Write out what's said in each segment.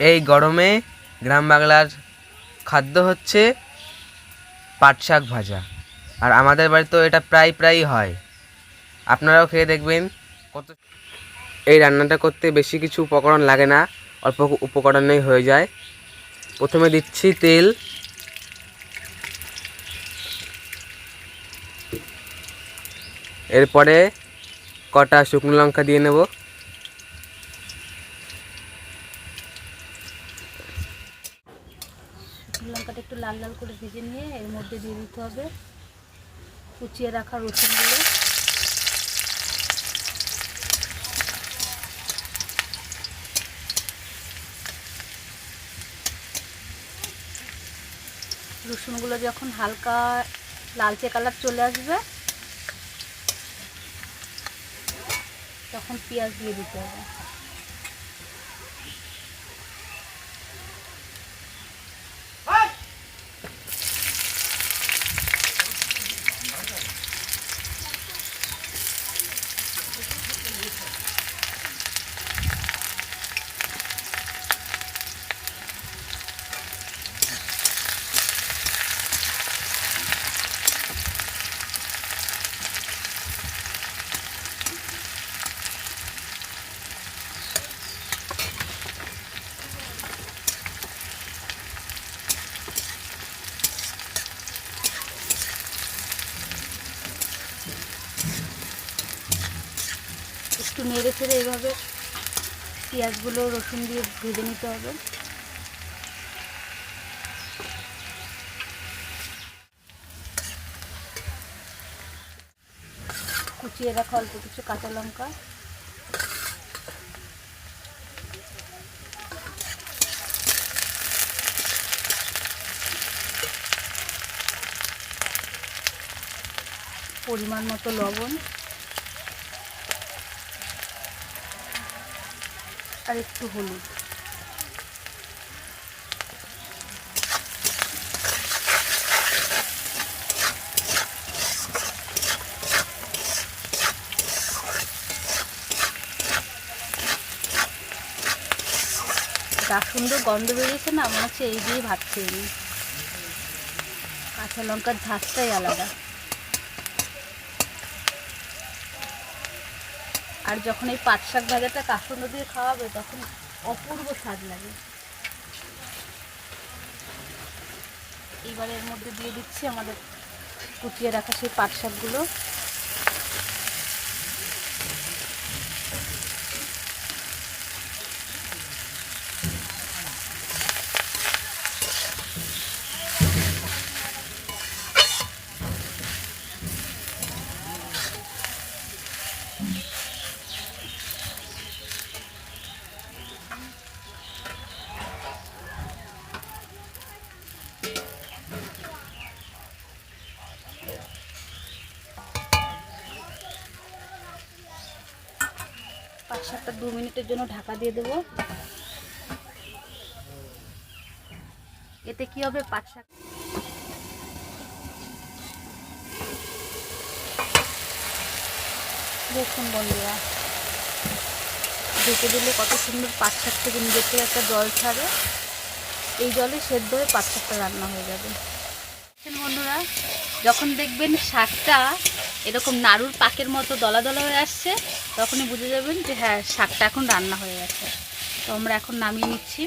এই গরমে গ্রাম বাংলার খাদ্য হচ্ছে পাট শাক ভাজা। আর আমাদের বাড়িতেও এটা প্রায় প্রায়ই হয়। আপনারাও খেয়ে দেখবেন কত এই রান্নাটা করতে বেশি কিছু উপকরণ লাগে না, অল্প উপকরণেই হয়ে যায়। প্রথমে দিচ্ছি তেল। এরপরে কটা শুকনো লঙ্কা দিয়ে নেব শুকনো লঙ্কাটা একটু লাল লাল করে ভেজে নিয়ে এর মধ্যে দিয়ে দিতে হবে কুচিয়ে রাখা রসুনগুলো। রসুনগুলো যখন হালকা লালচে কালার চলে আসবে, তখন পেঁয়াজ দিয়ে দিতে হবে। একটু নেড়ে ছেড়ে এইভাবে পেঁয়াজগুলো রসুন দিয়ে ভেজে নিতে হবে। কুচিয়ে রাখা অল্প কিছু কাঁচা লঙ্কা। পরিমাণ মতো লবণ। আর একটু হলুদ। যা সুন্দর গন্ধ বেরিয়েছে না, মনে হচ্ছে এই দিয়ে ভাত খেয়ে নিই। কাঁচা লঙ্কার ঝাঁসটাই আলাদা। আর যখন এই পাট শাক ভাজাটা কাসন্দ দিয়ে খাওয়াবে, তখন অপূর্ব স্বাদ লাগে। এইবারের মধ্যে দিয়ে দিচ্ছি আমাদের কুচিয়ে রাখা সেই পাট শাকগুলো। পাট শাকটা দু মিনিটের জন্য ঢাকা দিয়ে দেবো। এতে কি হবে? পাট শাক দেখুন বন্ধুরা, ঢেকে দিলে কত সুন্দর পাট শাক থেকে নিজের থেকে একটা জল ছাড়ে। এই জলে সেদ্ধ হয়ে পাট শাকটা রান্না হয়ে যাবে। বন্ধুরা যখন দেখবেন শাকটা এরকম নাড়ুর পাকের মতো দলা দলা হয়ে আসছে, তখনই বুঝে যাবেন যে হ্যাঁ শাকটা এখন রান্না হয়ে গেছে। তো আমরা এখন নামিয়ে নিচ্ছি।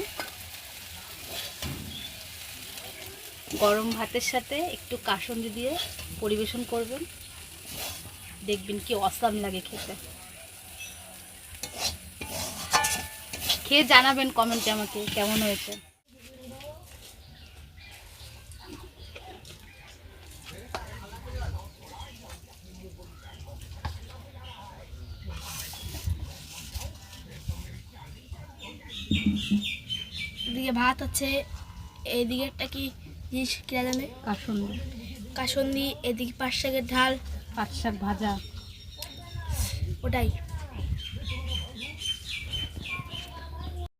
গরম ভাতের সাথে একটু কাসন্দি দিয়ে পরিবেশন করবেন। দেখবেন কি অসাম লাগে খেতে। খেয়ে জানাবেন কমেন্টে আমাকে কেমন হয়েছে। এদিকে ভাত হচ্ছে এদিকে একটা কি জিনিস কিনা জানে? কাসন্দি। কাসন্দি এদিকে পাঁচ শাকের ঢাল পাট শাক ভাজা। ওটাই।